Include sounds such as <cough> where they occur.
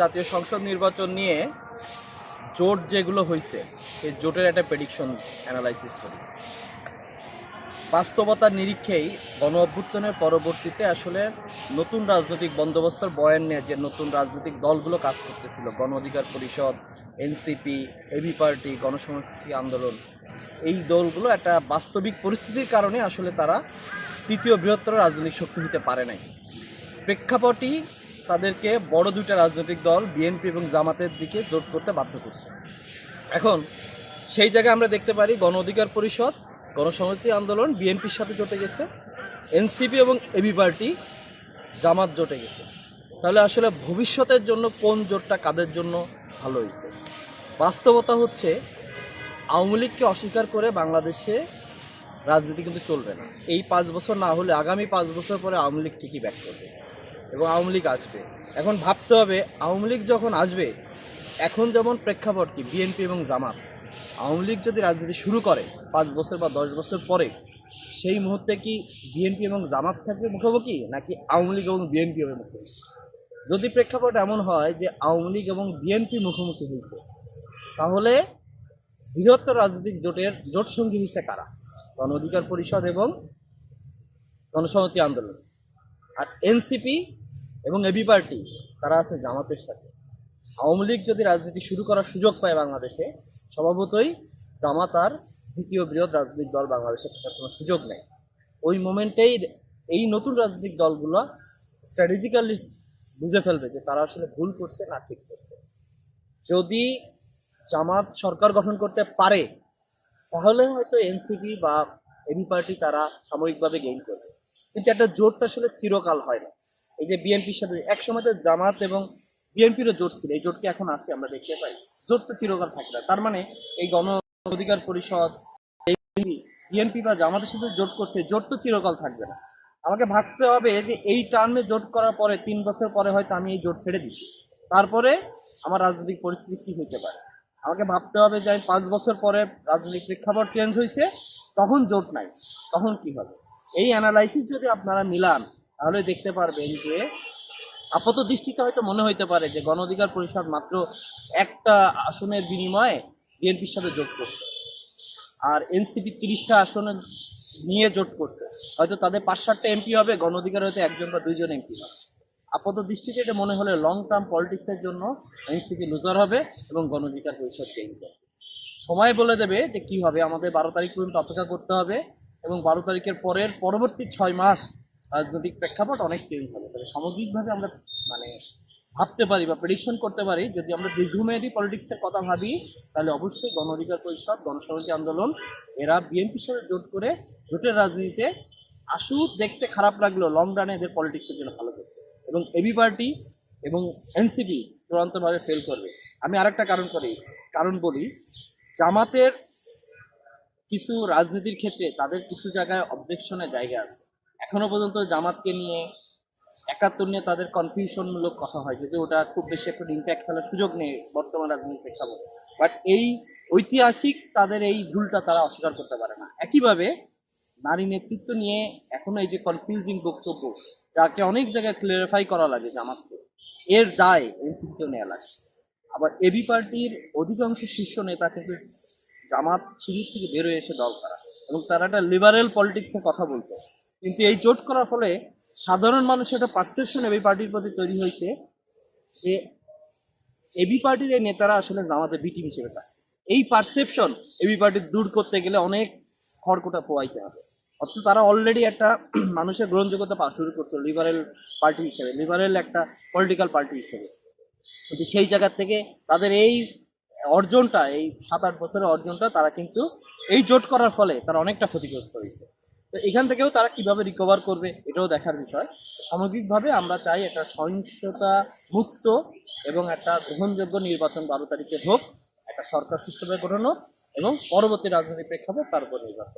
জাতীয় সংসদ নির্বাচন নিয়ে জোট যেগুলো হয়েছে সেই জোটের একটা প্রেডিকশন অ্যানালাইসিস করি। বাস্তবতার নিরীক্ষেই গণ অভ্যুত্থানের পরবর্তীতে আসলে নতুন রাজনৈতিক বন্দোবস্তর বয়ান নিয়ে যে নতুন রাজনৈতিক দলগুলো কাজ করতেছিল, গণ অধিকার পরিষদ এনসিপি এবি পার্টি গণসংস্কৃতি আন্দোলন, এই দলগুলো একটা বাস্তবিক পরিস্থিতির কারণে আসলে তারা তৃতীয় বৃহত্তর রাজনৈতিক শক্তি হতে পারে নাই। প্রেক্ষাপটই তাদেরকে বড় দুইটা রাজনৈতিক দল, বিএনপি এবং জামাতের দিকে জোট করতে বাধ্য করছে। এখন সেই জায়গায় আমরা দেখতে পারি গণ অধিকার পরিষদ, গণসংহতি আন্দোলন, বিএনপির সাথে জোটে গেছে, এনসিপি এবং এবি পার্টি জামাত জোটে গেছে। তাহলে আসলে ভবিষ্যতের জন্য কোন জোটটা কাদের জন্য ভালো হয়েছে? বাস্তবতা হচ্ছে আওয়ামী লীগকে অস্বীকার করে বাংলাদেশে রাজনীতি কিন্তু চলবে না। এই পাঁচ বছর না হলে আগামী পাঁচ বছর পরে আওয়ামী লীগ ঠিকই ব্যাক করবে। এবং আওয়ামী লীগ আসবে। এখন ভাবতে হবে, আওয়ামী লীগ যখন আসবে, এখন যেমন প্রেক্ষাপট কি, বিএনপি এবং জামাত, আওয়ামী লীগ যদি রাজনীতি শুরু করে পাঁচ বছর বা দশ বছর পরে, সেই মুহূর্তে কি বিএনপি এবং জামাত থাকবে মুখোমুখি, নাকি আওয়ামী লীগ এবং বিএনপি হবে মুখোমুখি? যদি প্রেক্ষাপট এমন হয় যে আওয়ামী লীগ এবং বিএনপি মুখোমুখি হয়েছে, তাহলে বৃহত্তর রাজনৈতিক জোটের জোট সঙ্গী হিসেবে কারা? গণ অধিকার পরিষদ এবং গণসংহতি আন্দোলন। আর এনসিপি এবং এবি পার্টি, তারা আছে জামাতের সাথে। আওয়ামী লীগ যদি রাজনীতি শুরু করার সুযোগ পায় বাংলাদেশে, স্বভাবতই জামাত আর দ্বিতীয় বৃহৎ রাজনৈতিক দল বাংলাদেশে থাকার কোনো সুযোগ নেই। ওই মোমেন্টেই এই নতুন রাজনৈতিক দলগুলো স্ট্র্যাটেজিক্যালি বুঝে ফেলবে যে তারা আসলে ভুল করছে না ঠিক করছে। যদি জামাত সরকার গঠন করতে পারে, তাহলে হয়তো এনসিপি বা এবি পার্টি তারা সাময়িকভাবে গেইন করবে। কিন্তু একটা জোটটা আসলে চিরকাল হয় না। এই যে বিএনপির সাথে এক সময় তো জামাত এবং বিএনপিরও জোট ছিল, এই জোট কি এখন আছে আমরা দেখতে পাই। জোট তো চিরকাল থাকে না। তার মানে এই গণ অধিকার পরিষদ বিএনপি বা জামাতের সাথে জোট করছে জোট তো চিরকাল থাকবে না। আমাকে ভাবতে হবে যে এই টার্মে জোট করার পরে তিন বছর পরে হয়তো আমি এই জোট ছেড়ে দিচ্ছি। তারপরে আমার রাজনৈতিক পরিস্থিতি কী হতে পারে? আমাকে ভাবতে হবে যে আমি পাঁচ বছর পরে রাজনৈতিক প্রেক্ষাপট চেঞ্জ হয়েছে তখন জোট নাই, তখন কি হবে? এই অ্যানালাইসিস যদি আপনারা মিলান তাহলে দেখতে পারবেন যে আপাত দৃষ্টিতে হয়তো মনে হইতে পারে যে গণ অধিকার পরিষদ মাত্র একটা আসনের বিনিময়ে বিএনপির সাথে যোগ করছে। আর এনসিপি তিরিশটা আসনে নিয়ে জোট করছে। হয়তো তাদের পাঁচ সাতটা এমপি হবে গণ অধিকার হয়তো একজন বা দুইজন এমপি হবে। আপাত দৃষ্টিতে এটা মনে হলে লং টার্ম পলিটিক্সের জন্য এনসিপি লুজার হবে এবং গণ অধিকার পরিষদ হবে সময় বলে দেবে যে কি হবে। আমাদের বারো তারিখ পর্যন্ত অপেক্ষা করতে হবে এবং বারো তারিখের পরের পরবর্তী ছয় মাস রাজনৈতিক প্রেক্ষাপট অনেক চেঞ্জ হবে। তবে সামগ্রিকভাবে আমরা মানে ভাবতে পারি বা প্রেডিকশন করতে পারি, যদি আমরা দীর্ঘমেয়াদী পলিটিক্সের কথা ভাবি, তাহলে অবশ্যই গণ অধিকার পরিষদ, গণসংহতি আন্দোলন, এরা বিএনপির সাথে জোট করে জোটের রাজনীতিতে আসুক, দেখতে খারাপ লাগল লং রানে এদের পলিটিক্সের জন্য ভালো করবে এবং এবি পার্টি এবং এনসিপি চূড়ান্তভাবে ফেল করবে। আমি আরেকটা কারণ করি, কারণ বলি, জামাতের কিছু রাজনীতির ক্ষেত্রে তাদের কিছু জায়গায় অবজেকশনের জায়গা আছে। এখনও পর্যন্ত জামাতকে নিয়ে একাত্তর নিয়ে তাদের কনফিউশনমূলক কথা হয় যদি ওটা খুব বেশি একটা ইম্প্যাক্ট ফেলার সুযোগ নেই বর্তমান রাজনৈতিক প্রেক্ষাপটে। বাট এই ঐতিহাসিক তাদের এই ভুলটা তারা অস্বীকার করতে পারে না। একইভাবে নারী নেতৃত্ব নিয়ে এখনও এই যে কনফিউজিং বক্তব্য, যাকে অনেক জায়গায় ক্লিয়ারিফাই করা লাগে জামাতকে, এর দায় এনসিপিকেও নেওয়া লাগে। আবার এবি পার্টির অধিকাংশ শীর্ষ নেতা কিন্তু জামাত শিবির থেকে বেরোয় এসে দল করা এবং তারা একটা লিবারেল পলিটিক্সে কথা বলতো। কিন্তু এই জোট করার ফলে সাধারণ মানুষের একটা পারসেপশন এবি পার্টির প্রতি তৈরি হয়েছে যে এবি পার্টির এই নেতারা আসলে জামাতের বি টিম হিসেবে কাজ। এই পারসেপশন এবি পার্টি দূর করতে গেলে অনেক খড়কোটা পোয়াইতে হবে। অথচ তারা অলরেডি একটা <clears throat> মানুষের গ্রহণযোগ্যতা পা শুরু করছে লিবারেল পার্টি হিসেবে লিবারেল একটা পলিটিক্যাল পার্টি হিসেবে। কিন্তু সেই জায়গার থেকে তাদের এই অর্জনটা, এই সাত আট বছরের অর্জনটা তারা কিন্তু এই জোট করার ফলে তারা অনেকটা ক্ষতিগ্রস্ত হয়েছে। তো এখান থেকেও তারা কীভাবে রিকভার করবে, এটাও দেখার বিষয়। সামগ্রিকভাবে আমরা চাই একটা সহিংসতা মুক্ত এবং একটা গ্রহণযোগ্য নির্বাচন বারো তারিখে হোক, একটা সরকার সুস্থভাবে গঠন হোক এবং পরবর্তী রাজনৈতিক প্রেক্ষাপট তার উপর নির্ভর